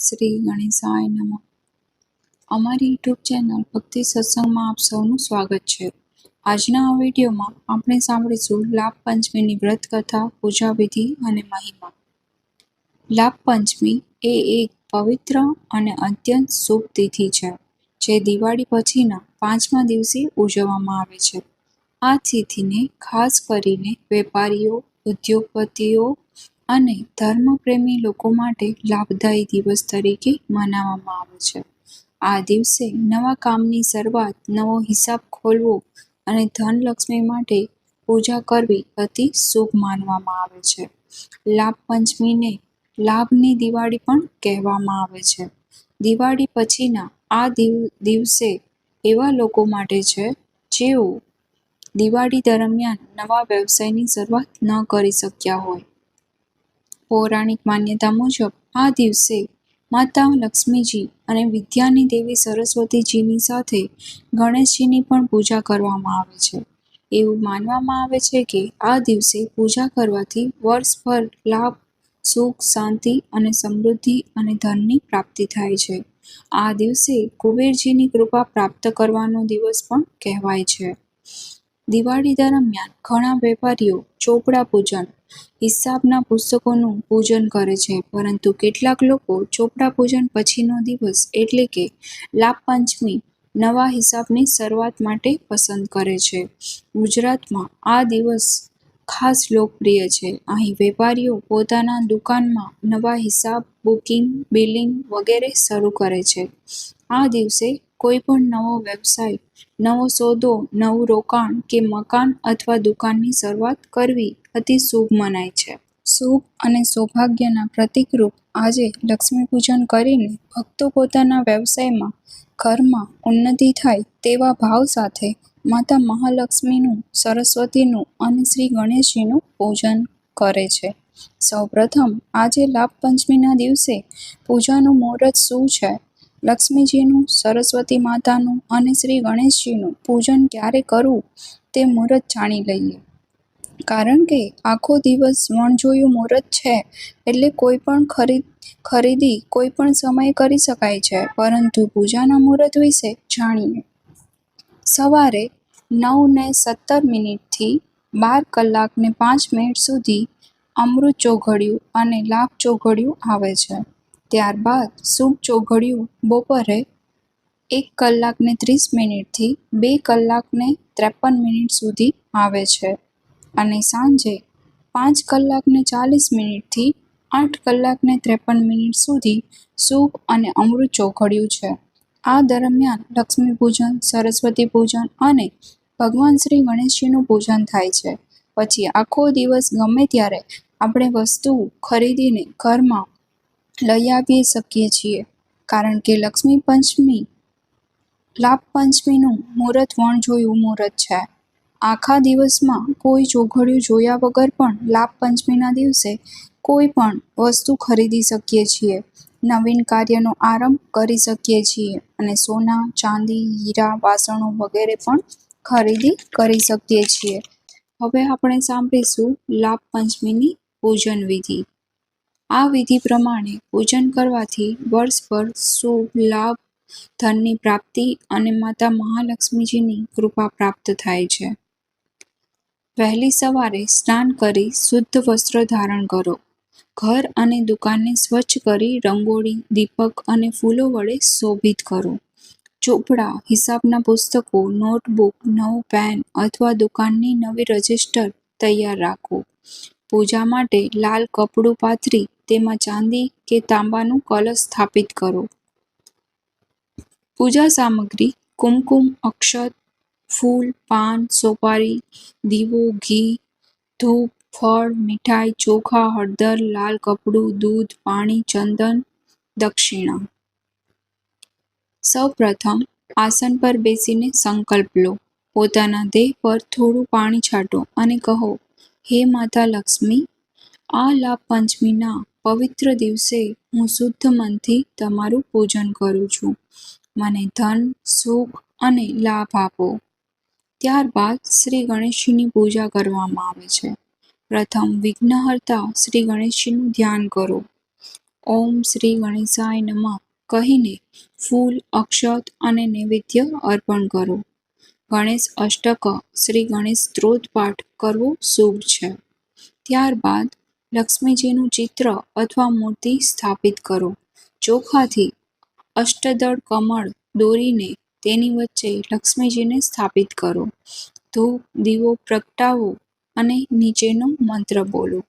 શ્રી ગણેશાય નમઃ. અમારી YouTube channel ભક્તિ સત્સંગમાં આપ સૌનું સ્વાગત છે. આજના આ વિડીયોમાં આપણે સાંભળીશું લાભ પંચમીની વ્રત કથા પૂજા વિધિ અને મહિમા. લાભ પંચમી એ એક પવિત્ર અને અત્યંત શુભ તિથિ છે, જે દિવાળી પછીના પાંચમા દિવસે ઉજવવામાં આવે છે. આ તિથિને ખાસ કરીને વેપારીઓ, ઉદ્યોગપતિઓ અને ધર્મપ્રેમી લોકો માટે લાભદાયી દિવસ તરીકે મનાવવામાં આવે છે. આ દિવસે નવા કામની શરૂઆત, નવો હિસાબ ખોલવો અને ધનલક્ષ્મી માટે પૂજા કરવી અતિ શુભ માનવામાં આવે છે. લાભ પંચમીને લાભની દિવાળી પણ કહેવામાં આવે છે. દિવાળી પછીના આ દિવસે એવા લોકો માટે છે જેઓ દિવાળી દરમિયાન નવા વ્યવસાયની શરૂઆત ન કરી શક્યા હોય. પૌરાણિક માન્યતા મુજબ, આ દિવસે માતા લક્ષ્મીજી અને વિદ્યાની દેવી સરસ્વતીજીની સાથે ગણેશજીની પણ પૂજા કરવામાં આવે છે. એવું માનવામાં આવે છે કે આ દિવસે પૂજા કરવાથી વર્ષભર લાભ, સુખ, શાંતિ અને સમૃદ્ધિ અને ધનની પ્રાપ્તિ થાય છે. આ દિવસે કુબેરજીની કૃપા પ્રાપ્ત કરવાનો દિવસ પણ કહેવાય છે. દિવાળી દરમિયાન ઘણા વેપારીઓ ચોપડા પૂજન, હિસાબના પુસ્તકોનું પૂજન કરે છે. પરંતુ કેટલાક લોકો ચોપડા પૂજન પછીનો દિવસ એટલે કે લાભ પંચમી નવા હિસાબની શરૂઆત માટે પસંદ કરે છે. ગુજરાતમાં આ દિવસ ખાસ લોકપ્રિય છે. અહીં વેપારીઓ પોતાના દુકાનમાં નવા હિસાબ, બુકિંગ, બિલિંગ વગેરે શરૂ કરે છે. આ દિવસે કોઈ પણ નવો વ્યવસાય, નવો સોદો, નવું રોકાણ કે મકાન અથવા દુકાનની શરૂઆત કરવી અતિ શુભ મનાય છે. શુભ અને સૌભાગ્યના પ્રતિકરૂપ આજે લક્ષ્મી પૂજન કરીને ભક્તો પોતાના વ્યવસાયમાં ઘરમાં ઉન્નતિ થાય તેવા ભાવ સાથે માતા મહાલક્ષ્મીનું, સરસ્વતીનું અને શ્રી ગણેશજીનું પૂજન કરે છે. સૌપ્રથમ આજે લાભ પંચમીના દિવસે પૂજાનું મુહૂર્ત શું છે? લક્ષ્મીજીનું, સરસ્વતી માતાનું અને શ્રી ગણેશજીનું પૂજન ક્યારે કરવું તે મુહૂર્ત જાણી લઈએ. કારણ કે આખો દિવસ વણજોયું મુહૂર્ત છે એટલે કોઈ પણ ખરીદ, ખરીદી કોઈ પણ સમયે કરી શકાય છે, પરંતુ પૂજાના મુહૂર્ત વિશે જાણીએ. સવારે નવ ને સત્તર મિનિટથી બાર કલાક ને પાંચ મિનિટ સુધી અમૃત ચોઘડિયું અને લાભ ચોઘડિયું આવે છે. ત્યારબાદ સૂપ ચોઘડિયું બપોરે એક કલાકને ત્રીસ મિનિટથી બે કલાકને ત્રેપન મિનિટ સુધી આવે છે અને સાંજે પાંચ કલાકને ચાલીસ મિનિટથી આઠ કલાકને ત્રેપન મિનિટ સુધી સૂપ અને અમૃત ચોઘડિયું છે. આ દરમિયાન લક્ષ્મી પૂજન, સરસ્વતી પૂજન અને ભગવાન શ્રી ગણેશજીનું પૂજન થાય છે. પછી આખો દિવસ ગમે ત્યારે આપણે વસ્તુ ખરીદીને ઘરમાં લઈ આવી શકીએ છીએ. કારણ કે લક્ષ્મી પંચમી, લાભ પંચમીનું મુહૂર્ત વણજોયું મુહૂર્ત છે. આખા દિવસમાં કોઈ ચોઘડિયું જોયા વગર પણ લાભ પંચમીના દિવસે કોઈ પણ વસ્તુ ખરીદી શકીએ છીએ. નવીન કાર્યનો આરંભ કરી શકીએ છીએ અને સોના, ચાંદી, હીરા, વાસણો વગેરે પણ ખરીદી કરી શકીએ છીએ. હવે આપણે સાંભળીશું લાભ પંચમીની પૂજન વિધિ. આ વિધિ પ્રમાણે પૂજન કરવાથી વર્ષભર શુભ લાભ, ધનની પ્રાપ્તિ અને માતા મહાલક્ષ્મીજીની કૃપા પ્રાપ્ત થાય છે. વહેલી સવારે સ્નાન કરી શુદ્ધ વસ્ત્ર ધારણ કરો. ઘર અને દુકાનને સ્વચ્છ કરી રંગોળી, દીપક અને ફૂલો વડે શોભિત કરો. ચોપડા, હિસાબના પુસ્તકો, નોટબુક, નવું પેન અથવા દુકાનની નવી રજિસ્ટર તૈયાર રાખો. પૂજા માટે લાલ કપડું પાથરી તેમાં ચાંદી કે તાંબાનું કલશ સ્થાપિત કરો. પૂજા સામગ્રી, કુમકુમ, અક્ષત, ફૂલ, પાન, સોપારી, દીવો, ઘી, ધૂપ, ફળ, મીઠાઈ, ચોખા, હળદર, લાલ કપડું, દૂધ, પાણી, ચંદન, દક્ષિણા. સૌપ્રથમ આસન પર બેસીને સંકલ્પ લો. પોતાના દેહ પર થોડું પાણી છાંટો અને કહો, હે માતા લક્ષ્મી, આ લાભ પંચમીના પવિત્ર દિવસે હું શુદ્ધ મનથી તમારું પૂજન કરું છું. મને ધન, સુખ અને લાભ આપો. ત્યારબાદ શ્રી ગણેશજીની પૂજા કરવામાં આવે છે. પ્રથમ વિઘ્નહર્તા શ્રી ગણેશજીનું ધ્યાન કરો. ઓમ શ્રી ગણેશાય નમઃ કહીને ફૂલ, અક્ષત અને નૈવેદ્ય અર્પણ કરો. ગણેશ અષ્ટક શ્રી ગણેશ સ્ત્રોત પાઠ કરવો શુભ છે. ત્યારબાદ લક્ષ્મીજીનું ચિત્ર અથવા મૂર્તિ સ્થાપિત કરો. ચોખાથી અષ્ટદળ કમળ દોરીને તેની વચ્ચે લક્ષ્મીજીને સ્થાપિત કરો. ધૂપ, દીવો, પ્રગટાવો અને નીચેનો મંત્ર બોલો.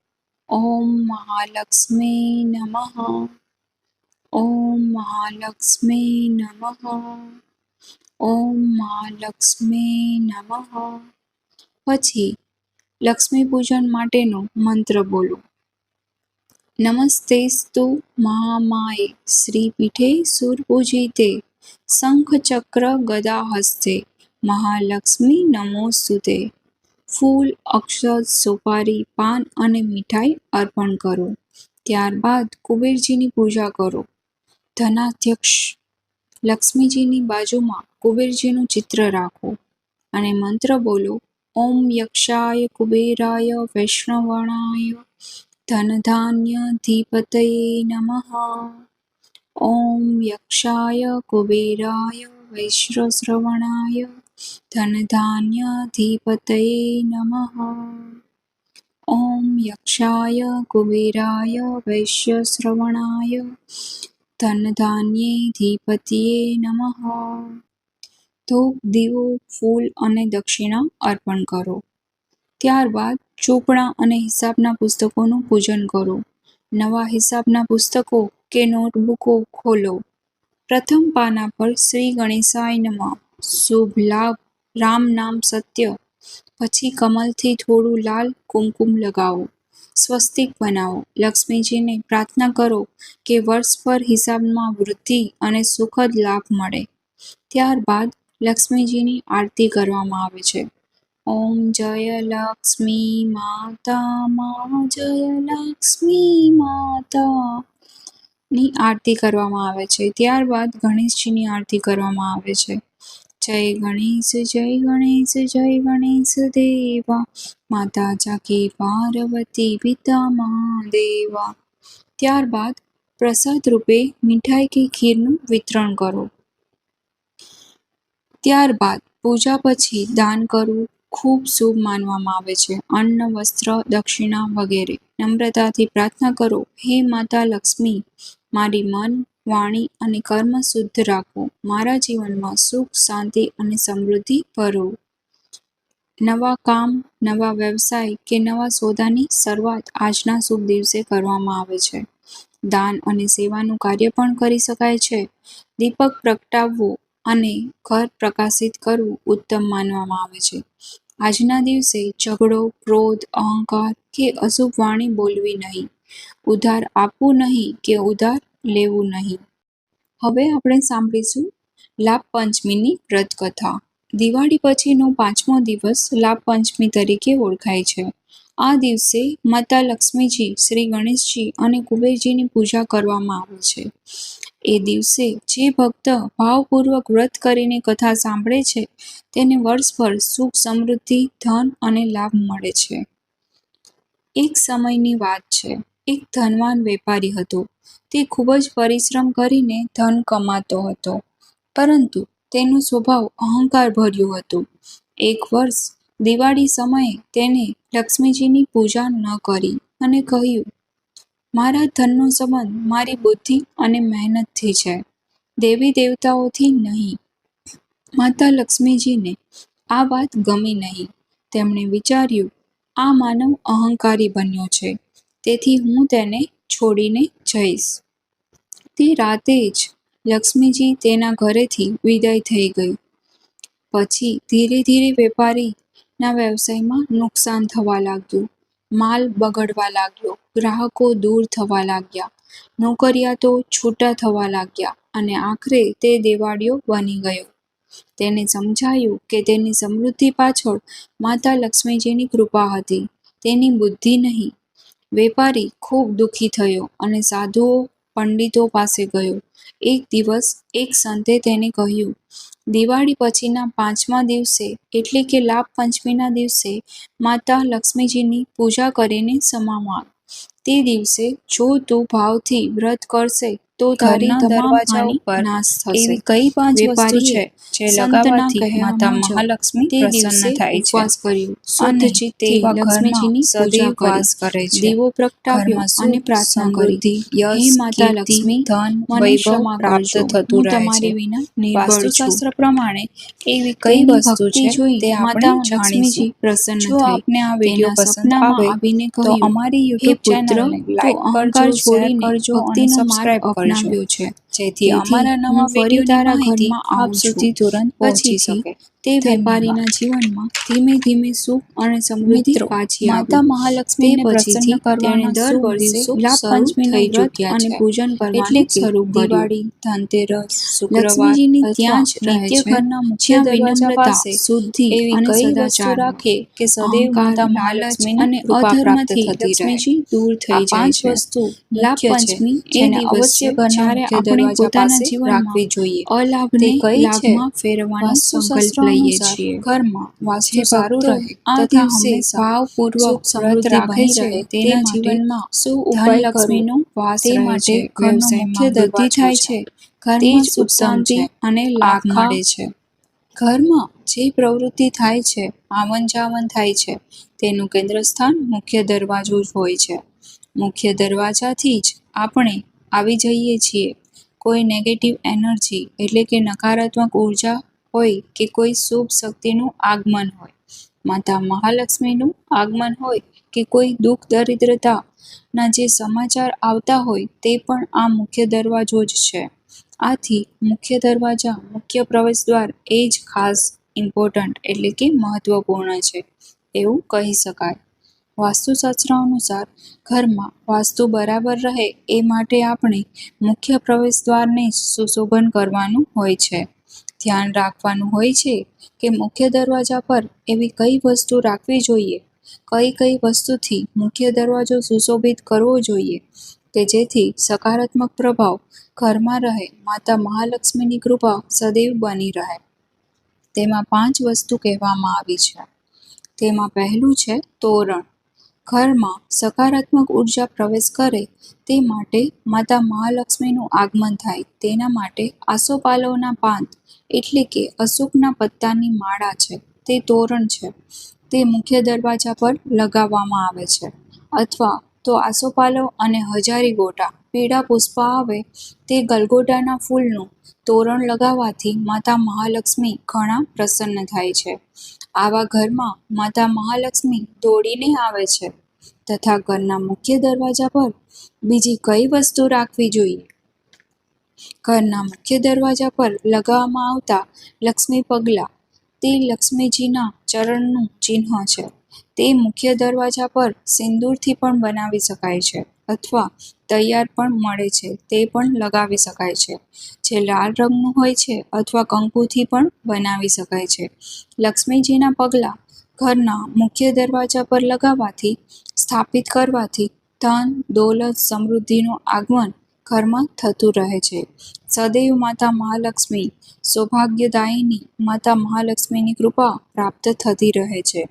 ઓમ મહાલક્ષ્મી નમઃ. ઓમ મહાલક્ષ્મી નમઃ. ઓમ મહાલક્ષ્મી નમઃ. પછી લક્ષ્મી પૂજન માટેનો મંત્ર બોલો. નમસ્તેસ્તુ મહામાય શ્રીપીઠે સુરપૂજિતે શંખચક્ર ગદા હસ્તે મહાલક્ષ્મી નમોસ્તુતે ફૂલ અક્ષત સોપારી પાન અને મીઠાઈ અર્પણ કરો. ત્યારબાદ કુબેરજીની પૂજા કરો. ધનાધ્યક્ષ, લક્ષ્મીજીની બાજુમાં કુબેરજીનું ચિત્ર રાખો અને મંત્ર બોલો, ઓમ યક્ષાય કુબેરાય વૈષ્ણવણાય ધનધાન્યધિપતયે નમઃ ઓમ યક્ષાય કુબેરાય વૈશ્રશ્રવણાય ધનધાન્યધિપતયે નમઃ ઓમ યક્ષાય કુબેરાય વૈશ્યશ્રવણાય ધનધાન્યેધિપતયે નમઃ ધૂપ દીવો ફૂલ અને દક્ષિણા અર્પણ કરો ત્યારબાદ ચોપડા અને હિસાબના પુસ્તકોનું પૂજન કરો. નવા હિસાબના પુસ્તકો કે નોટબુકો ખોલો. પ્રથમ પાના પર શ્રી ગણેશાય નમઃ. શુભ લાભ. રામ નામ સત્ય. પછી કમલથી થોડું લાલ કુમકુમ લગાવો. સ્વસ્તિક બનાવો. લક્ષ્મીજીને પ્રાર્થના કરો કે વર્ષભર હિસાબમાં વૃદ્ધિ અને સુખદ લાભ મળે. ત્યારબાદ લક્ષ્મીજીની આરતી કરવામાં આવે છે. ઓમ જય લક્ષ્મી માતા મા જય લક્ષ્મી માતા ની આરતી કરવામાં આવે છે. ત્યારબાદ ગણેશજીની આરતી કરવામાં આવે છે. જય ગણેશ જય ગણેશ જય ગણેશ દેવા. માતા જાકી પાર્વતી પિતા મહાદેવા. ત્યારબાદ પ્રસાદ રૂપે મીઠાઈ કે ખીરનું વિતરણ કરો. ત્યારબાદ પૂજા પછી દાન કરવું. ખૂબ શુભ માનવામાં આવે છે. અન્ન, વસ્ત્ર, દક્ષિણા વગેરે. નમ્રતાથી પ્રાર્થના કરો. હે માતા લક્ષ્મી, મારી મન, વાણી અને કર્મ શુદ્ધ રાખો. મારા જીવનમાં સુખ, શાંતિ અને સમૃદ્ધિ ભરો. નવા કામ, નવા વ્યવસાય કે નવા સોદાની શરૂઆત આજના શુભ દિવસે કરવામાં આવે છે. દાન અને સેવાનું કાર્ય પણ કરી શકાય છે. દીપક પ્રગટાવવો અને ઘર પ્રકાશિત કરવું ઉત્તમ માનવામાં આવે છે. આજના દિવસે ઝઘડો, ક્રોધ, અહંકાર કે અશુભ વાણી બોલવી નહીં. ઉધાર આપવું નહીં કે ઉધાર લેવું નહીં. હવે આપણે સાંભળીશું લાભ પંચમીની વ્રત કથા દિવાળી પછીનો પાંચમો દિવસ લાભ પંચમી તરીકે ઓળખાય છે. આ દિવસે માતા લક્ષ્મીજી, શ્રી ગણેશજી અને કુબેરજીની પૂજા કરવામાં આવે છે. એ દિવસે જે ભક્ત ભાવપૂર્વક વ્રત કરીને કથા સાંભળે છે, તેને વર્ષભર સુખ સમૃદ્ધિ, ધન અને લાભ મળે છે. એક સમયની વાત છે. એક ધનવાન વેપારી હતો. તે ખૂબ જ પરિશ્રમ કરીને ધન કમાતો હતો. પરંતુ તેનો સ્વભાવ અહંકાર ભર્યું હતું. એક વર્ષ દિવાળી સમયે તેને લક્ષ્મીજીની પૂજા ન કરી અને કહ્યું મારા ધનનો સંબંધ મારી બુદ્ધિ અને મહેનતથી છે. દેવી દેવતાઓથી નહીં. માતા લક્ષ્મીજીને આ વાત ગમી નહીં. તેમણે વિચાર્યું, આ માનવ અહંકારી બન્યો છે. તેથી હું તેને છોડીને જઈશ. તે રાતે જ લક્ષ્મીજી તેના ઘરેથી વિદાય થઈ ગઈ. પછી ધીરે ધીરે વેપારીના વ્યવસાયમાં નુકસાન થવા લાગ્યું. માલ બગડવા લાગ્યો, ગ્રાહકો દૂર થવા લાગ્યા નોકરિયાતો છૂટા થવા લાગ્યા અને આખરે તે દેવાડિયો બની ગયો. તેને સમજાયું કે તેની સમૃદ્ધિ પાછળ માતા લક્ષ્મીજીની કૃપા હતી, તેની બુદ્ધિ નહીં. વેપારી ખૂબ દુઃખી થયો અને સાધુઓ, પંડિતો પાસે ગયો. એક દિવસ એક સંતે તેને કહ્યું, દિવાળી પછીના પાંચમા દિવસે એટલે કે લાભ પંચમીના દિવસે માતા લક્ષ્મીજીની પૂજા કરીને સમા માગ તે દિવસે જો તું ભાવથી વ્રત કરશે તો તારી દરવાજા ઉપર નાશ થશે. એવી કઈ પાંચ વસ્તુ છે જે લગાવવાથી માતા મહાલક્ષ્મી તે દિવસે થાય છે. ઉપવાસ કર્યું શુદ્ધ અને લક્ષ્મીજીની સદૈવ વાસ કરે. છે. દીવો પ્રગટાવ્યો અને પ્રાર્થના કરી. હે માતા લક્ષ્મી ધન, વૈભવ પ્રાપ્ત થતું રહે તમારી. વિના વાસ્તુશાસ્ત્ર પ્રમાણે એવી કઈ વસ્તુ છે તે માતા લક્ષ્મીજી પ્રસન્ન જો આપને આ વિડિયો પસંદ આવે તો અમારી યુટ્યુબ પુત્ર લાઈક કરજો શેર કરજો અને સબસ્ક્રાઇબ કરજો અપનાવ્યો છે જેથી અમારા નવા ફરી તારા ઘરમાં આપ સુધી તુરંત પહોંચી શકે. તે વેપારીના જીવનમાં ધીમે ધીમે સુખ અને સમૃદ્ધિ પાછી માતા મહાલક્ષ્મી પછીથી તેણે દર વર્ષે લાભ થઈ વ્રત અને પૂજન કરવાનું શરૂ દિવાળી ધનતેરસ લક્ષ્મીજીની ત્યાં જ રહે છે. ઘરના મુખ્ય દરવાજા પાસે શુદ્ધિ એવી કઈ વસ્તુ રાખે કે સદૈવ માતા મહાલક્ષ્મી અને અધર્મથી લક્ષ્મીજી દૂર થઈ જાય પાંચ વસ્તુ લાભ પંચમી એ દિવસ છે જ્યારે આપણે પોતાના જીવન રાખવી જોઈએ. અલાભને કઈ લાભમાં ફેરવાનો સંકલ્પ લઈએ છીએ. ઘરમાં વાસ્તુ સારું રહે આ તથા દિવસે ભાવપૂર્વક સમૃદ્ધિ બની રહે તેના જીવનમાં શું ઉપાય ધનલક્ષ્મીનો વાસ માટે ઘરનો મુખ્ય વૃદ્ધિ થાય છે. ઘરમાં જ સુખ શાંતિ અને લાભ મળે છે. ઘરમાં જે પ્રવૃત્તિ થાય છે આવન જાવન થાય છે તેનું કેન્દ્ર સ્થાન મુખ્ય દરવાજો જ હોય છે. મુખ્ય દરવાજાથી જ આપણે આવી જઈએ છીએ. કોઈ નેગેટિવ એનર્જી એટલે કે નકારાત્મક ઊર્જા હોય કે કોઈ શુભ શક્તિનું આગમન હોય. માતા મહાલક્ષ્મીનું આગમન હોય કે કોઈ દુઃખ દરિદ્રતાના જે સમાચાર આવતા હોય તે પણ આ મુખ્ય દરવાજો જ છે. આથી મુખ્ય દરવાજા, મુખ્ય પ્રવેશ દ્વાર એ જ ખાસ ઇમ્પોર્ટન્ટ એટલે કે મહત્વપૂર્ણ છે. એવું કહી શકાય. વાસ્તુશાસ્ત્ર અનુસાર ઘરમાં વાસ્તુ બરાબર રહે એ માટે આપણે મુખ્ય પ્રવેશદ્વારને સુશોભન કરવાનું હોય છે. ધ્યાન રાખવાનું હોય છે કે મુખ્ય દરવાજા પર એવી કઈ વસ્તુ રાખવી જોઈએ. કઈ કઈ વસ્તુથી મુખ્ય દરવાજો સુશોભિત કરવો જોઈએ કે જેથી સકારાત્મક પ્રભાવ ઘરમાં રહે, માતા મહાલક્ષ્મીની કૃપા સદૈવ બની રહે. તેમાં પાંચ વસ્તુ કહેવામાં આવી છે. તેમાં પહેલું છે તોરણ. ઘરમાં સકારાત્મક ઊર્જા પ્રવેશ કરે તે માટે માતા મહાલક્ષ્મીનું આગમન થાય. તેના માટે આસોપાલવના પાંત એટલે કે અશોકના પત્તાની માળા છે. તે તોરણ છે. તે મુખ્ય દરવાજા પર લગાવવામાં આવે છે. અથવા તો આસોપાલવ અને હજારી ગોટા. પીળા પુષ્પ આવે તે ગલગોટાના ફૂલનું તોરણ લગાવવાથી માતા મહાલક્ષ્મી ઘણા પ્રસન્ન થાય છે. આવા ઘરમાં માતા મહાલક્ષ્મી દોડીને આવે છે. તથા ઘરના મુખ્ય દરવાજા પર બીજી કઈ વસ્તુ રાખવી જોઈએ? ઘરના મુખ્ય દરવાજા પર લગાવવામાં આવતા લક્ષ્મી પગલાં. તે લક્ષ્મીજીના ચરણનું ચિહ્ન છે. તે મુખ્ય દરવાજા પર સિંદૂરથી પણ બનાવી શકાય છે અથવા તૈયાર પણ મળે છે. તે પણ લગાવી શકાય છે. જે લાલ રંગનું હોય છે અથવા કંકુથી પણ બનાવી શકાય છે. લક્ષ્મીજીના પગલાં ઘરના મુખ્ય દરવાજા પર લગાવવાથી સ્થાપિત કરવાથી ધન, દોલત, સમૃદ્ધિનું આગમન ઘરમાં થતું રહે છે. સદૈવ માતા મહાલક્ષ્મી, સૌભાગ્યદાયિની માતા મહાલક્ષ્મીની કૃપા પ્રાપ્ત થતી રહે છે.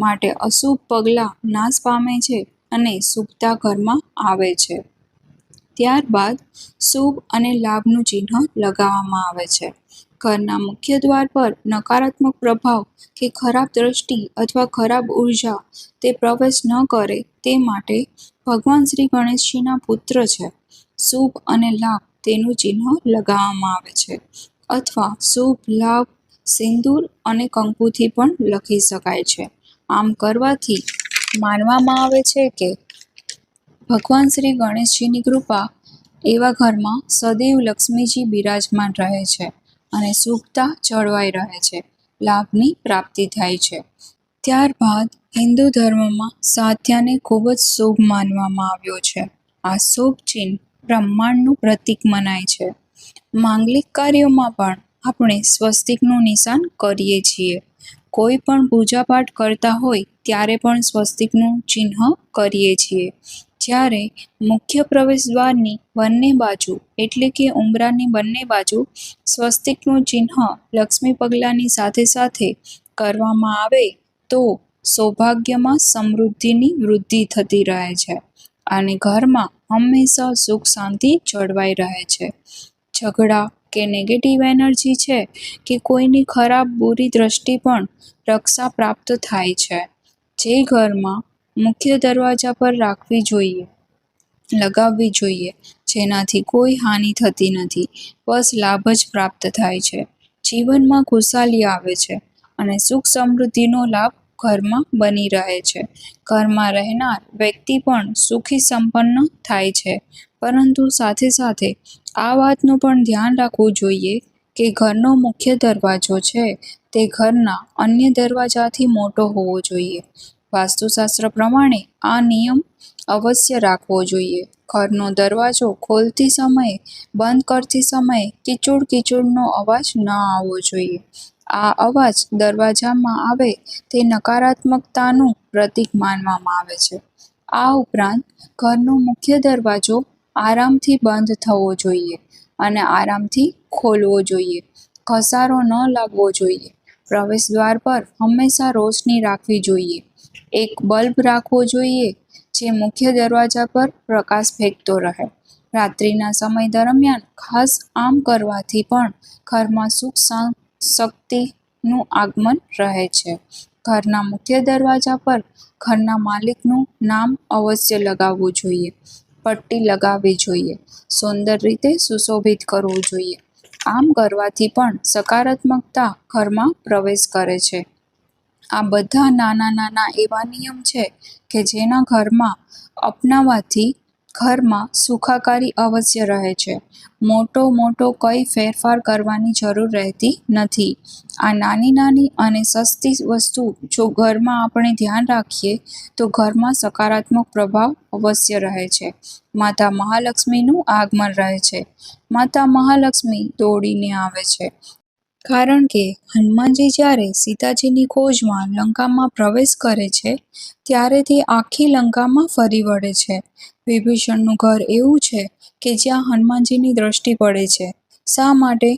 માટે અશુભ પગલાં નાશ પામે છે અને શુભતા ઘરમાં આવે છે. ત્યારબાદ શુભ અને લાભનું ચિહ્ન લગાવવામાં આવે છે. ઘરના મુખ્ય દ્વાર પર નકારાત્મક પ્રભાવ કે ખરાબ દ્રષ્ટિ અથવા ખરાબ ઊર્જા તે પ્રવેશ ન કરે તે માટે ભગવાન શ્રી ગણેશજીના પુત્ર છે. શુભ અને લાભ તેનું ચિહ્ન લગાવવામાં આવે છે. અથવા શુભ, લાભ, સિંદૂર અને કંકુથી પણ લખી શકાય છે. આમ કરવાથી માનવામાં આવે છે કે ભગવાન શ્રી ગણેશજીની કૃપા એવા ઘરમાં સદૈવ લક્ષ્મીજી બિરાજમાન રહે છે. અને શુભતા જળવાઈ રહે છે. લાભની પ્રાપ્તિ થાય છે. ત્યારબાદ હિન્દુ ધર્મમાં સાધ્યાને ખૂબ જ શુભ માનવામાં આવ્યો છે. આ શુભ ચિહ્ન બ્રહ્માંડનું પ્રતીક મનાય છે. માંગલિક કાર્યોમાં પણ આપણે સ્વસ્તિકનું નિશાન કરીએ છીએ. કોઈ પણ પૂજાપાઠ કરતા હોય ત્યારે પણ સ્વસ્તિકનું ચિહ્ન કરીએ છીએ. જ્યારે મુખ્ય પ્રવેશદ્વારની બંને બાજુ, એટલે કે ઉંબરાની બંને બાજુ, સ્વસ્તિકનું ચિહ્ન લક્ષ્મી પગલાની સાથે સાથે કરવામાં આવે, તો સૌભાગ્યમાં સમૃદ્ધિની વૃદ્ધિ થતી રહે છે અને ઘરમાં હંમેશા સુખ શાંતિ જળવાઈ રહે છે. ઝઘડા કે નેગેટિવ એનર્જી છે કે કોઈની ખરાબ, બુરી દ્રષ્ટિ પણ રક્ષા પ્રાપ્ત થાય છે. જે ઘરમાં મુખ્ય દરવાજા પર રાખવી જોઈએ, લગાવવી જોઈએ, જેનાથી કોઈ હાનિ થતી નથી. બસ લાભ જ પ્રાપ્ત થાય છે. જીવનમાં ખુશાલી આવે છે અને સુખ સમૃદ્ધિનો લાભ ઘરમાં બની રહે છે. ઘરમાં રહેનાર વ્યક્તિ પણ સુખી સંપન્ન થાય છે. પરંતુ સાથે સાથે આ વાતનું પણ ધ્યાન રાખવું જોઈએ કે ઘરનો મુખ્ય દરવાજો છે તે ઘરના અન્ય દરવાજાથી મોટો હોવો જોઈએ. વાસ્તુશાસ્ત્ર પ્રમાણે આ નિયમ અવશ્ય રાખવો જોઈએ. ઘરનો દરવાજો ખોલતી સમયે, બંધ કરતી સમયે કિચુડ કિચુડનો અવાજ ન આવવો જોઈએ. આ અવાજ દરવાજામાં આવે તે નકારાત્મકતાનું પ્રતીક માનવામાં આવે છે. આ ઉપરાંત, ઘરનો મુખ્ય દરવાજો આરામથી બંધ થવો જોઈએ અને આરામથી ખોલવો જોઈએ. ઘસારો ન લાગવો જોઈએ. પ્રવેશ દ્વાર પર હંમેશા રોશની રાખવી જોઈએ. એક બલ્બ રાખવો જોઈએ, જે મુખ્ય દરવાજા પર પ્રકાશ ફેંકતો રહે. રાત્રિના સમય દરમિયાન ખાસ આમ કરવાથી પણ ઘરમાં સુખ શક્તિનું આગમન રહે છે. ઘરના મુખ્ય દરવાજા પર ઘરના માલિકનું નામ અવશ્ય લગાવવું જોઈએ. પટ્ટી લગાવવી જોઈએ. સુંદર રીતે સુશોભિત કરવું જોઈએ. આમ કરવાથી પણ સકારાત્મકતા ઘરમાં પ્રવેશ કરે છે. આ બધા નાના નાના એવા નિયમ છે કે જેના ઘરમાં અપનાવવાથી ઘરમાં સુખાકારી અવશ્ય રહે છે. મોટો મોટો કંઈ ફેરફાર કરવાની જરૂર રહેતી નથી. આ નાની નાની અને સસ્તી વસ્તુ જો ઘરમાં આપણે ધ્યાન રાખીએ તો ઘરમાં સકારાત્મક પ્રભાવ અવશ્ય રહે છે. માતા મહાલક્ષ્મીનું આગમન રહે છે. માતા મહાલક્ષ્મી દોડીને આવે છે. કારણ કે હનુમાનજી જ્યારે સીતાજીની ખોજમાં લંકામાં પ્રવેશ કરે છે ત્યારે તે આખી લંકામાં ફરી વળે છે. વિભીષણનું ઘર એવું છે કે જ્યાં હનુમાનજીની દ્રષ્ટિ પડે છે. શા માટે?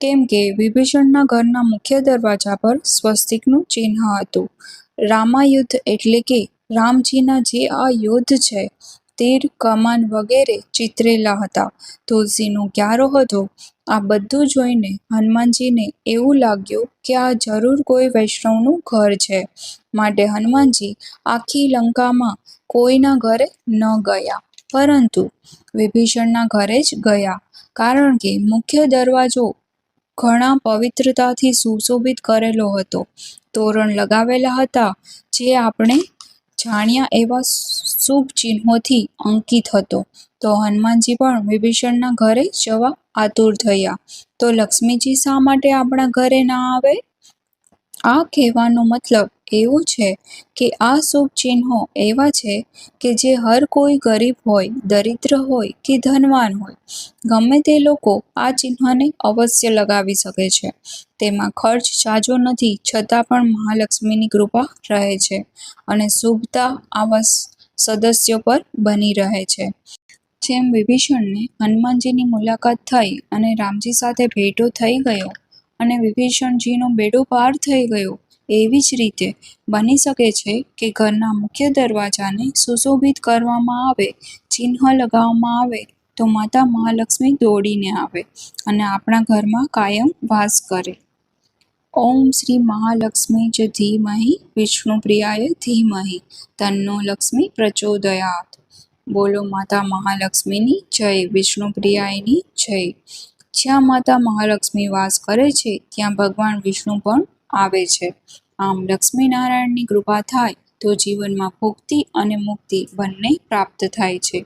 કેમ કે વિભીષણના ઘરના મુખ્ય દરવાજા પર સ્વસ્તિકનું ચિહ્ન હતું. રામાયુદ્ધ એટલે કે રામજીના જે આ યુદ્ધ છે તીર, કમાન વગેરે ચિતરેલા હતા. તુલસીનો ક્યારો હતો? આ બધું જોઈને હનુમાનજીને એવું લાગ્યું કે આ જરૂર કોઈ વૈષ્ણવનું ઘર છે. માટે હનુમાનજી આખી લંકામાં કોઈના ઘરે ન ગયા, પરંતુ વિભીષણના ઘરે જ ગયા. કારણ કે મુખ્ય દરવાજો ઘણા પવિત્રતાથી સુશોભિત કરેલો હતો. તોરણ લગાવેલા હતા, જે આપણે જાણ્યા એવા શુભ ચિહ્નોથી અંકિત હતો. તો હનુમાનજી પણ વિભીષણના ઘરે જવા આતુર થયા. તો લક્ષ્મીજી શા માટે આપણા ઘરે ના આવે? આ કહેવાનો મતલબ એવો છે કે આ શુભ ચિહ્નો એવા છે કે જે હર કોઈ ગરીબ હોય, દરિદ્ર હોય કે ધનવાન હોય. ગમે તે લોકો આ ચિહ્નને અવશ્ય લગાવી શકે છે. તેમાં ખર્ચ સાજો નથી, છતાં પણ મહાલક્ષ્મીની કૃપા રહે છે. અને શુભતા આવા સદસ્યો પર બની રહે છે. જેમ વિભીષણને હનુમાનજીની મુલાકાત થઈ અને રામજી સાથે ભેટો થઈ ગયો અને વિભીષણજીનો બેડો પાર થઈ ગયો, એવી જ રીતે બની શકે છે કે ઘરના મુખ્ય દરવાજાને સુશોભિત કરવામાં આવે, ચિહ્ન લગાવવામાં આવે તો માતા મહાલક્ષ્મી દોડીને આવે અને આપણા ઘરમાં કાયમ વાસ કરે. ઓમ શ્રી મહાલક્ષ્મી જ ધીમહી વિષ્ણુપ્રિયાય ધીમહી, તન્નો લક્ષ્મી પ્રચોદયાત. બોલો માતા મહાલક્ષ્મીની જય વિષ્ણુપ્રિયાયની જય. જ્યાં માતા મહાલક્ષ્મી વાસ કરે છે, ત્યાં ભગવાન વિષ્ણુ પણ આવે છે. આમ લક્ષ્મીનારાયણની કૃપા થાય, તો જીવનમાં ભુક્તિ અને મુક્તિ બંને પ્રાપ્ત થાય છે.